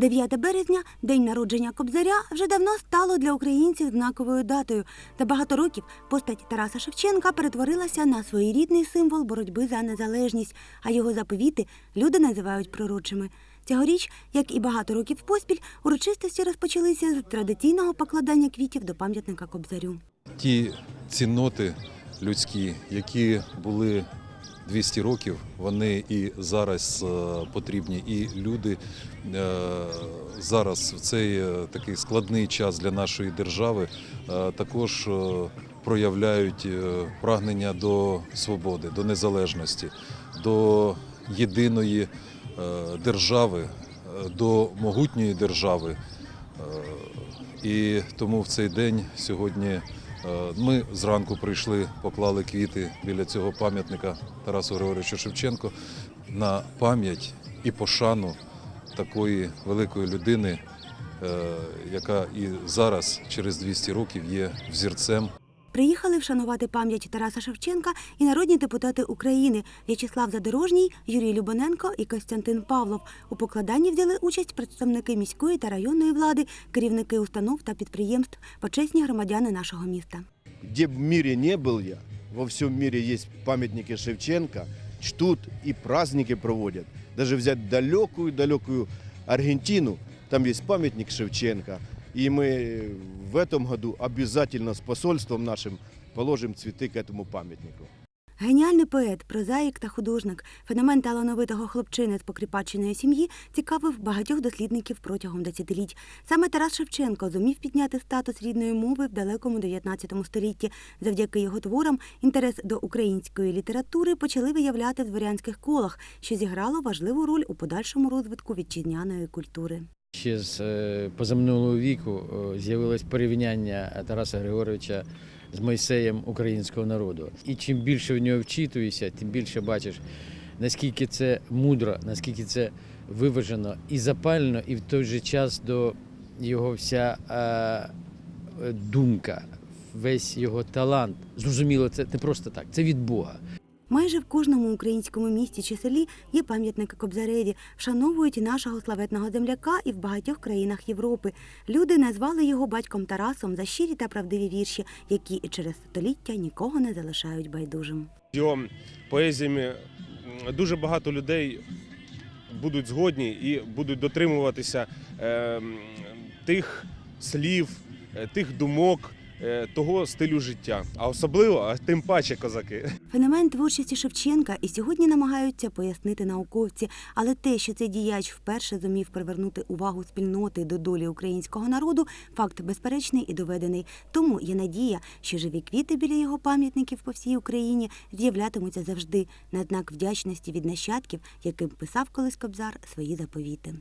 9 березня, день народження Кобзаря, вже давно стало для українців знаковою датою. За багато років постать Тараса Шевченка перетворилася на своєрідний символ боротьби за незалежність, а його заповіти люди називають пророчими. Цьогоріч, як і багато років поспіль, урочистості розпочалися з традиційного покладання квітів до пам'ятника Кобзарю. Ті цінноти людські, які були 200 років, вони і зараз е, потрібні. І люди е, зараз в цей е, такий складний час для нашої держави також проявляють прагнення до свободи, до незалежності, до єдиної держави, до могутньої держави. І тому в цей день сьогодні ми зранку прийшли, поклали квіти біля цього пам'ятника Тарасу Григоровичу Шевченко на пам'ять і пошану такої великої людини, е, яка і зараз, через 200 років, є взірцем Приїхали вшанувати пам'ять Тараса Шевченка і народні депутати України В'ячеслав Задорожній, Юрій Любоненко і Костянтин Павлов. У покладанні взяли участь представники міської та районної влади, керівники установ та підприємств, почесні громадяни нашого міста. Где бы в мире не был я, во всем мире есть памятники Шевченко, чтут и праздники проводят. Даже взять далекую-далекую Аргентину, там есть памятник Шевченко. И мы в этом году обязательно с посольством нашим положим цветы к этому памятнику. Геніальний поет, прозаїк та художник, феномен талановитого хлопчини з покріпаченої сім'ї цікавив багатьох дослідників протягом десятиліть. Саме Тарас Шевченко зумів підняти статус рідної мови в далекому 19 столітті. Завдяки його творам інтерес до української літератури почали виявляти в дворянських колах, що зіграло важливу роль у подальшому розвитку вітчизняної культури. Ще з е, позаминулого віку е, з'явилось порівняння Тараса Григоровича з Мойсеєм українського народу. І чим більше в нього вчитуєшся, тим більше бачиш, наскільки це мудро, наскільки це виважено і запально, і в той же час до його вся е, думка, весь його талант. Зрозуміло, це не просто так, це від Бога. Майже в кожному українському місті чи селі є пам'ятники Кобзареві, вшановують нашого славетного земляка і в багатьох країнах Європи. Люди назвали його батьком Тарасом за щирі та правдиві вірші, які і через століття нікого не залишають байдужим. його поезіями дуже багато людей будуть згодні і будуть дотримуватися е, тих слів, е, тих думок, того стилю життя. А особливо, а тим паче козаки. Феномен творчості Шевченка і сьогодні намагаються пояснити науковці, але те, що цей діяч вперше зумів привернути увагу спільноти до долі українського народу, факт безперечний і доведений. Тому є надія, що живі квіти біля його пам'ятників по всій Україні з'являтимуться завжди на знак вдячності від нащадків, яким писав колись Кобзар свої заповіти.